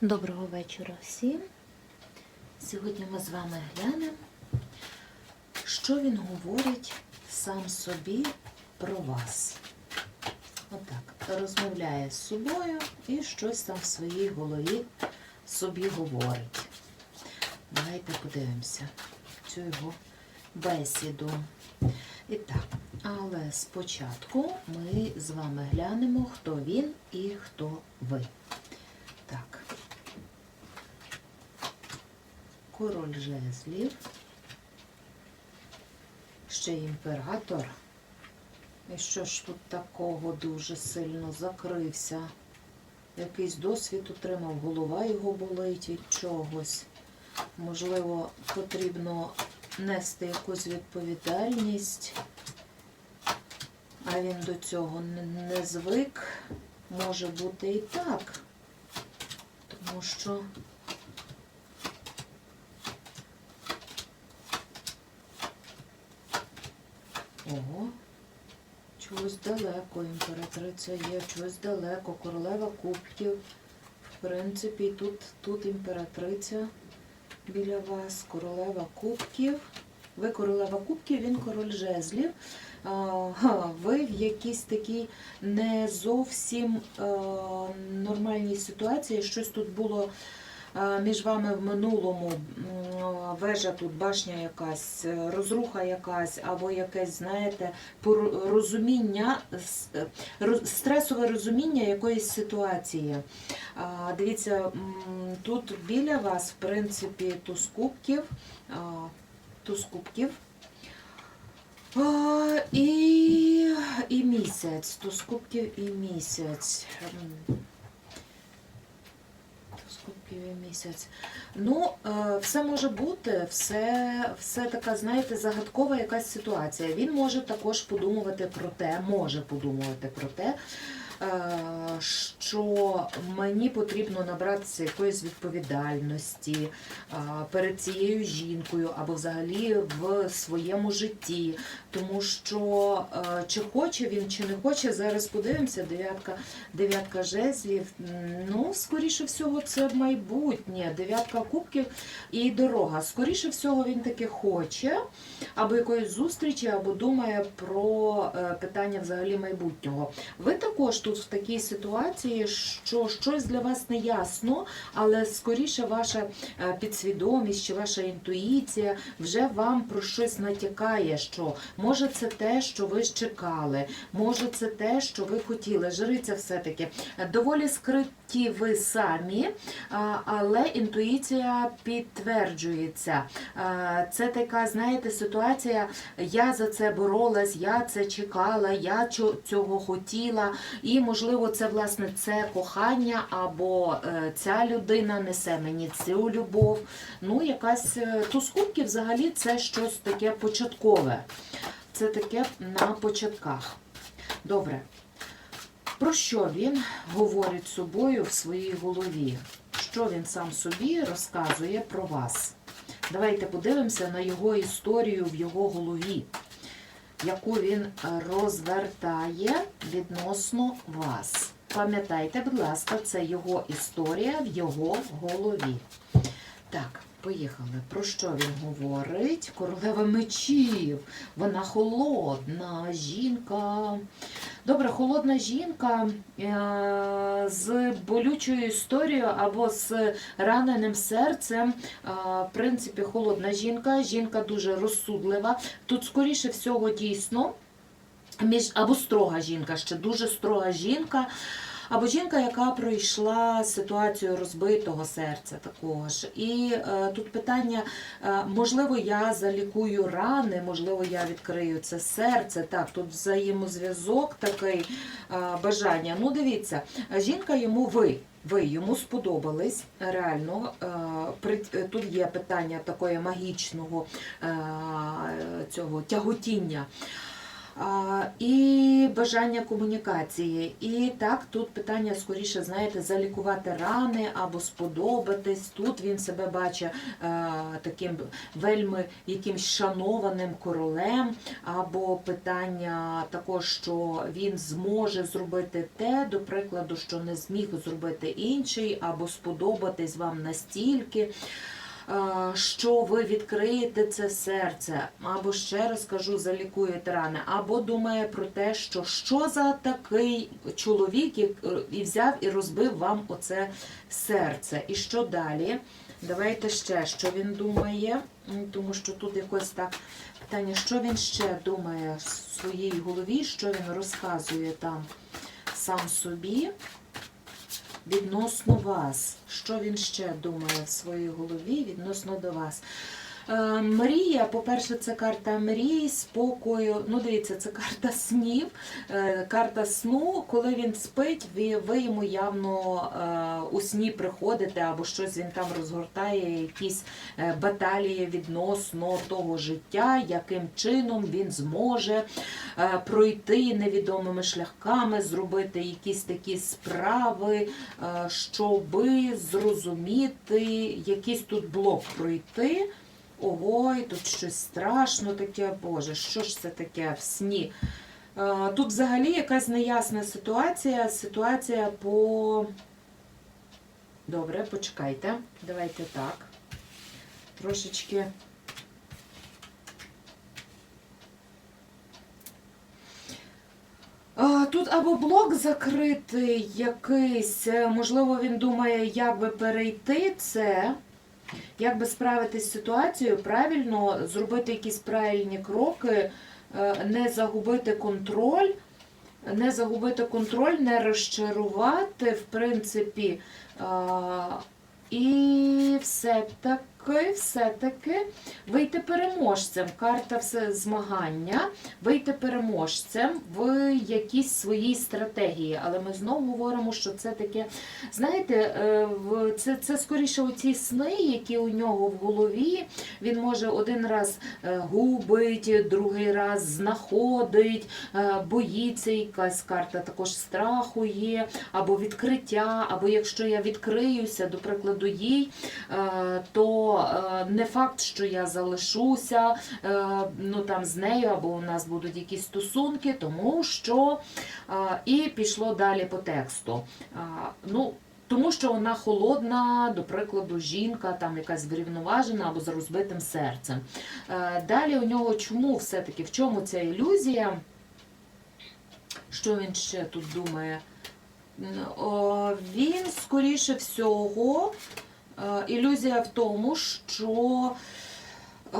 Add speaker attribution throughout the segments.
Speaker 1: Доброго вечора всім. Сьогодні ми з вами глянемо, що він говорить сам собі про вас. Отак, розмовляє з собою і щось там в своїй голові собі говорить. Давайте подивимося цю його бесіду. І так, але спочатку ми з вами глянемо, хто він і хто ви. Так. Король жезлів. Ще імператор. І що ж тут такого дуже сильно закрився? Якийсь досвід отримав, голова його болить від чогось. Можливо, потрібно нести якусь відповідальність, а він до цього не, звик. Може бути і так. Тому що Ого, чогось далеко імператриця є, чогось далеко, королева кубків. В принципі, тут, тут імператриця біля вас, королева кубків. Ви королева кубків, він король жезлів. Ви в якійсь такій не зовсім е, нормальній ситуації. Щось тут було між вами в минулому. Вежа тут, башня якась, е, розруха якась, або якесь, знаєте, розуміння, е, стресове розуміння якоїсь ситуації. Дивіться, тут біля вас, в принципі, туз кубків, туз кубків. І, і місяць, туз кубків і місяць. Кубків і місяць. Ну, е, все може бути, все, все така, знаєте, загадкова якась ситуація. Він може також подумувати про те, може подумувати про те, що мені потрібно набратися якоїсь відповідальності е, перед цією жінкою або взагалі в своєму житті. Тому що е, чи хоче він, чи не хоче, зараз подивимося, дев'ятка, дев'ятка жезлів. Ну, скоріше всього, це майбутнє. Дев'ятка кубків і дорога. Скоріше всього, він таки хоче або якоїсь зустрічі, або думає про е, питання взагалі майбутнього. Ви також тут в такій ситуації, що щось для вас не ясно, але скоріше ваша е, підсвідомість чи ваша інтуїція вже вам про щось натякає, що може це те, що ви чекали, може це те, що ви хотіли. Жриця все-таки доволі скриті ви самі, але інтуїція підтверджується. Це така, знаєте, ситуація. Я за це боролась, я це чекала, я цього хотіла. І, можливо, це власне це кохання, або е, ця людина несе мені цю любов. Ну, якась е, туз кубків взагалі це щось таке початкове. Це таке на початках. Добре. Про що він говорить собою в своїй голові? Що він сам собі розказує про вас? Давайте подивимося на його історію в його голові, яку він е, розвертає відносно вас. Пам'ятайте, будь ласка, це його історія в його голові. Так, поїхали. Про що він говорить? Королева мечів. Вона холодна жінка. Добре, холодна жінка е, з болючою історією або з раненим серцем. Е, В принципі, холодна жінка, жінка дуже розсудлива. Тут, скоріше всього, дійсно, між або строга жінка, ще дуже строга жінка. Або жінка, яка пройшла ситуацію розбитого серця також. І е, тут питання, е, можливо, я залікую рани, можливо, я відкрию це серце. Так, тут взаємозв'язок такий е, бажання. Ну, дивіться, жінка йому ви. Ви йому сподобались реально. е, е, Тут є питання такої магічного е, цього тяготіння. І бажання комунікації. І так, тут питання скоріше, знаєте, залікувати рани або сподобатись. Тут він себе бачить е, таким вельми якимсь шанованим королем, або питання також, що він зможе зробити те, до прикладу, що не зміг зробити інший, або сподобатись вам настільки. Е, Що ви відкриєте це серце, або ще раз кажу, залікуєте рани, або думає про те, що що за такий чоловік і взяв і розбив вам оце серце. І що далі? Давайте ще, що він думає, тому що тут якось так питання, що він ще думає в своїй голові, що він розказує там сам собі відносно вас. Що він ще думає в своїй голові відносно до вас? Е, Мрія, по-перше, це карта мрій, спокою. Ну, дивіться, це карта снів, е, карта сну. Коли він спить, ви, йому явно е, у сні приходите або щось він там розгортає, якісь баталії відносно того життя, яким чином він зможе пройти невідомими шляхами, зробити якісь такі справи, щоби зрозуміти, якийсь тут блок пройти. Ой, тут щось страшно таке, Боже, що ж це таке в сні? Е, Тут взагалі якась неясна ситуація. Ситуація по. Добре, почекайте. Давайте так. Трошечки. Тут або блок закритий якийсь, е, можливо, він думає, як би перейти це, як би справитись з ситуацією, правильно зробити якісь правильні кроки, е, не загубити контроль, не загубити контроль, не розчарувати, в принципі, і все. І все-таки, все-таки вийти переможцем. Карта все змагання, вийти переможцем в якійсь своїй стратегії. Але ми знову говоримо, що це таке, знаєте, е, це, це скоріше оці сни, які у нього в голові. Він може один раз е, губить, другий раз знаходить, е, боїться якась карта також страху є, або відкриття, або якщо я відкриюся, до прикладу, їй, то е, не факт, що я залишуся е, ну, там, з нею, або у нас будуть якісь стосунки, тому що е, і пішло далі по тексту. Ну, тому що вона холодна, до прикладу, жінка, там якась врівноважена або з розбитим серцем. Далі у нього чому все-таки, в чому ця ілюзія? Що він ще тут думає? Він, скоріше всього, ілюзія в тому, що е,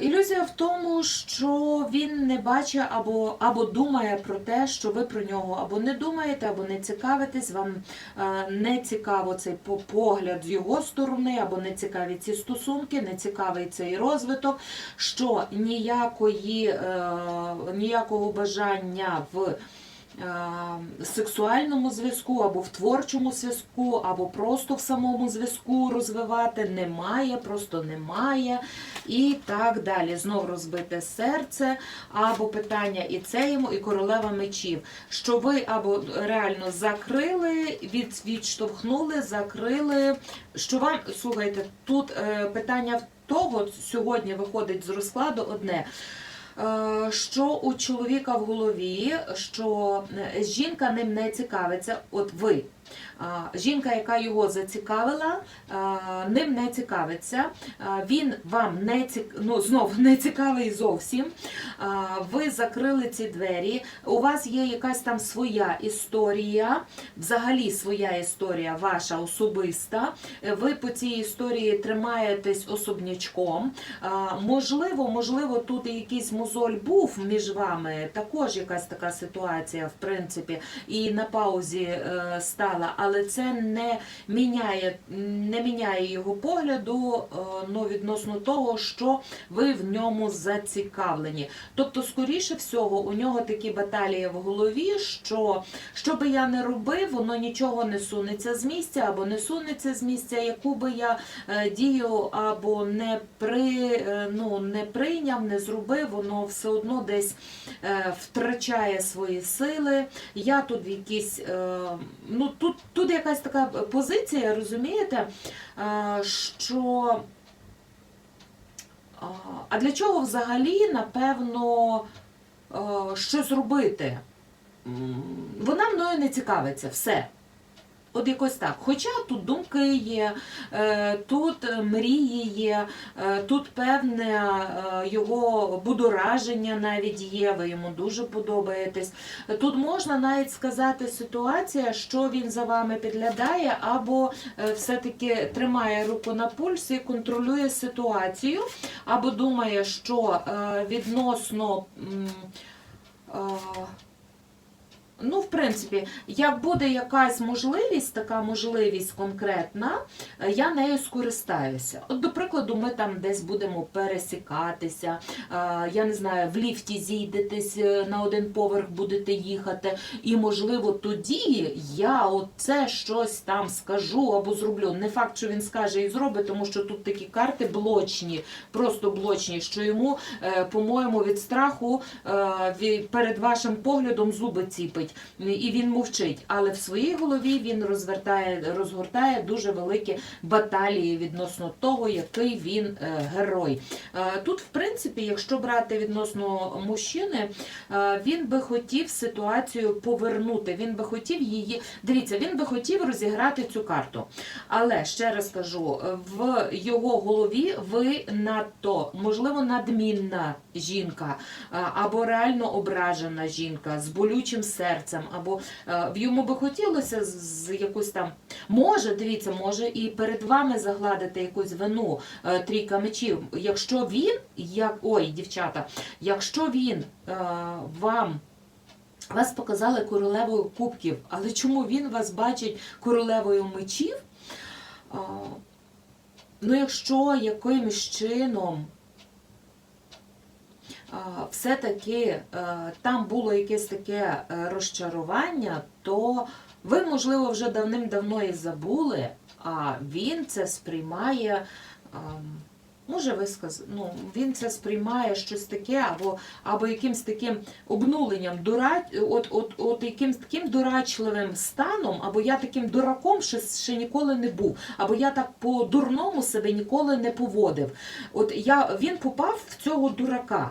Speaker 1: ілюзія в тому, що він не бачить або, або думає про те, що ви про нього або не думаєте, або не цікавитесь, вам е, не цікаво цей погляд з його сторони, або не цікаві ці стосунки, не цікавий цей розвиток, що ніякої, е, ніякого бажання в е, сексуальному зв'язку, або в творчому зв'язку, або просто в самому зв'язку розвивати немає, просто немає. І так далі. Знов розбите серце, або питання і це йому, і королева мечів. Що ви або реально закрили, від, відштовхнули, закрили. Що вам, слухайте, тут е, питання того, сьогодні виходить з розкладу одне. Е, Що у чоловіка в голові, що е, жінка ним не цікавиться, от ви. Жінка, яка його зацікавила, ним не цікавиться. Він вам не цік... ну, знов не цікавий зовсім. Ви закрили ці двері. У вас є якась там своя історія, взагалі своя історія, ваша особиста. Ви по цій історії тримаєтесь особнячком. Можливо, можливо, тут якийсь мозоль був між вами. Також якась така ситуація, в принципі, і на паузі е, стала сказала, але це не міняє, не міняє його погляду е, ну, відносно того, що ви в ньому зацікавлені. Тобто, скоріше всього, у нього такі баталії в голові, що що би я не робив, воно нічого не сунеться з місця, або не сунеться з місця, яку би я е, дію або не при е, ну не прийняв, не зробив, воно все одно десь втрачає свої сили. Я тут якісь, ну тут, тут якась така позиція, розумієте, е, що. А, А для чого взагалі, напевно, е, щось робити? Вона мною не цікавиться, все. От якось так. Хоча тут думки є, е, тут е, мрії є, е, тут певне його будораження навіть є, ви йому дуже подобаєтесь. Тут можна навіть сказати ситуація, що він за вами підглядає, або все-таки тримає руку на пульсі, контролює ситуацію, або думає, що відносно. Ну, в принципі, як буде якась можливість, така можливість конкретна, е, я нею скористаюся. От, до прикладу, ми там десь будемо пересікатися, е, я не знаю, в ліфті зійдетесь е, на один поверх будете їхати, і, можливо, тоді я оце щось там скажу або зроблю. Не факт, що він скаже і зробить, тому що тут такі карти блочні, просто блочні, що йому, по-моєму, від страху перед вашим поглядом зуби ціпить і він мовчить. Але в своїй голові він розвертає, розгортає дуже великі баталії відносно того, який він е, герой. Е, Тут, в принципі, якщо брати відносно мужчини, е, він би хотів ситуацію повернути. Він би хотів її. Дивіться, він би хотів розіграти цю карту. Але ще раз кажу, в його голові ви надто, можливо, надмінна жінка, або реально ображена жінка з болючим серцем, або е, йому би хотілося з, якусь там. Може, дивіться, може і перед вами загладити якусь вину е, трійка мечів. Якщо він, як ой, дівчата, якщо він е, вам. Вас показали королевою кубків, але чому він вас бачить королевою мечів? Ну, якщо якимось чином все-таки е, там було якесь таке е, розчарування, то ви, можливо, вже давним-давно і забули, а він це сприймає. Може, ви сказ... ну, він це сприймає щось таке, або, або якимсь таким обнуленням, дура... от, от, от якимсь таким дурачливим станом, або я таким дураком ще, ще ніколи не був, або я так по-дурному себе ніколи не поводив. От я, він попав в цього дурака.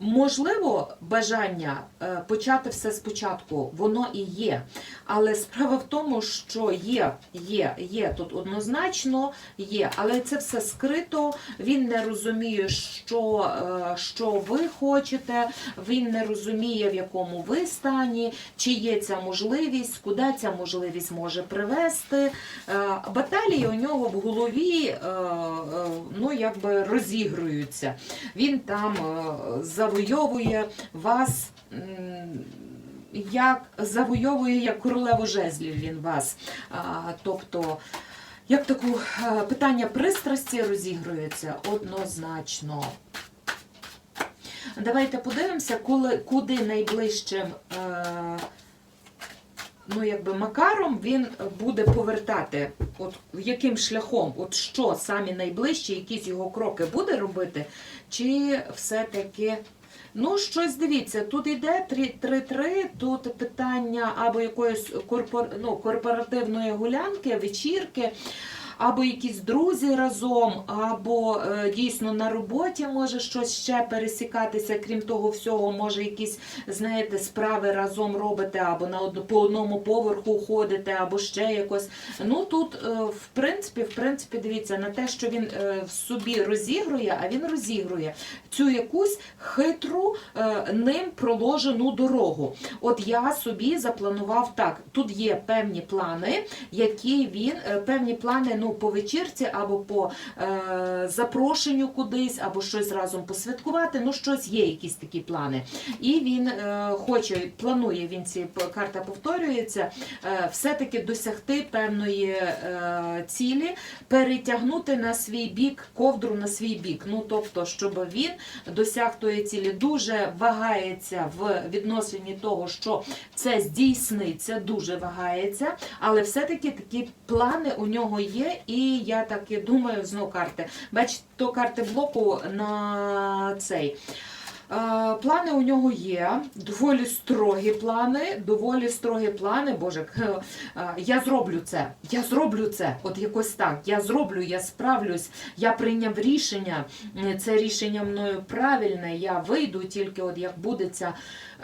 Speaker 1: можливо, бажання е, почати все спочатку, воно і є. Але справа в тому, що є, є, є тут однозначно є, але це все скрито. Він не розуміє, що, е, що ви хочете, він не розуміє, в якому ви стані, чи є ця можливість, куди ця можливість може привести. Е, Баталії у нього в голові е, е, ну, якби розігруються. Він там е, завойовує вас. Як завойовує як королеву жезлів він вас. Тобто, як таку е, питання пристрасті розігрується однозначно. Давайте подивимося, коли, куди найближчим е, ну, якби макаром він буде повертати, от яким шляхом, от що самі найближчі, якісь його кроки буде робити, чи все-таки. Ну, щось дивіться, тут йде 3-3, тут питання або якоїсь корпор... ну, корпоративної гулянки, вечірки, або якісь друзі разом, або е, дійсно на роботі може щось ще пересікатися. Крім того всього, може якісь, знаєте, справи разом робите, або на одну, по одному поверху ходите, або ще якось. Ну тут, е, в принципі, в принципі, дивіться на те, що він е, в собі розігрує, а він розігрує цю якусь хитру ним проложену дорогу. От я собі запланував так. Тут є певні плани, які він, певні плани, ну, по вечірці або по е, запрошенню кудись, або щось разом посвяткувати. Ну, щось є, якісь такі плани. І він е, хоче, планує він ці карта повторюється, е, все-таки досягти певної е, цілі, перетягнути на свій бік ковдру на свій бік. Ну тобто, щоб він досяг тої цілі, дуже вагається в відношенні того, що це здійсниться, дуже вагається, але все-таки такі плани у нього є, і я так і думаю, знову карти. Бачите, то карти блоку на цей. Е, Плани у нього є, доволі строгі плани, доволі строгі плани. Боже, е, я зроблю це, я зроблю це. От якось так. Я зроблю, я справлюсь, я прийняв рішення. Це рішення мною правильне. Я вийду тільки, от як буде ця,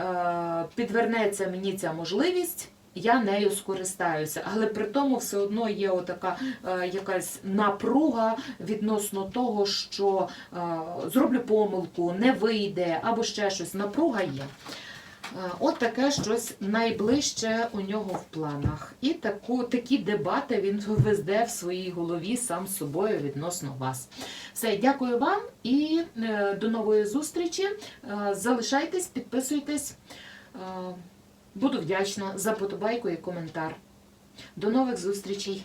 Speaker 1: е, підвернеться мені ця можливість. Я нею скористаюся, але при тому все одно є отака е, якась напруга відносно того, що е, зроблю помилку, не вийде або ще щось. Напруга є. Е, От таке щось найближче у нього в планах. І таку, такі дебати він везде в своїй голові сам з собою відносно вас. Все, дякую вам і до нової зустрічі. Залишайтесь, підписуйтесь. Буду вдячна за подобайку і коментар. До нових зустрічей!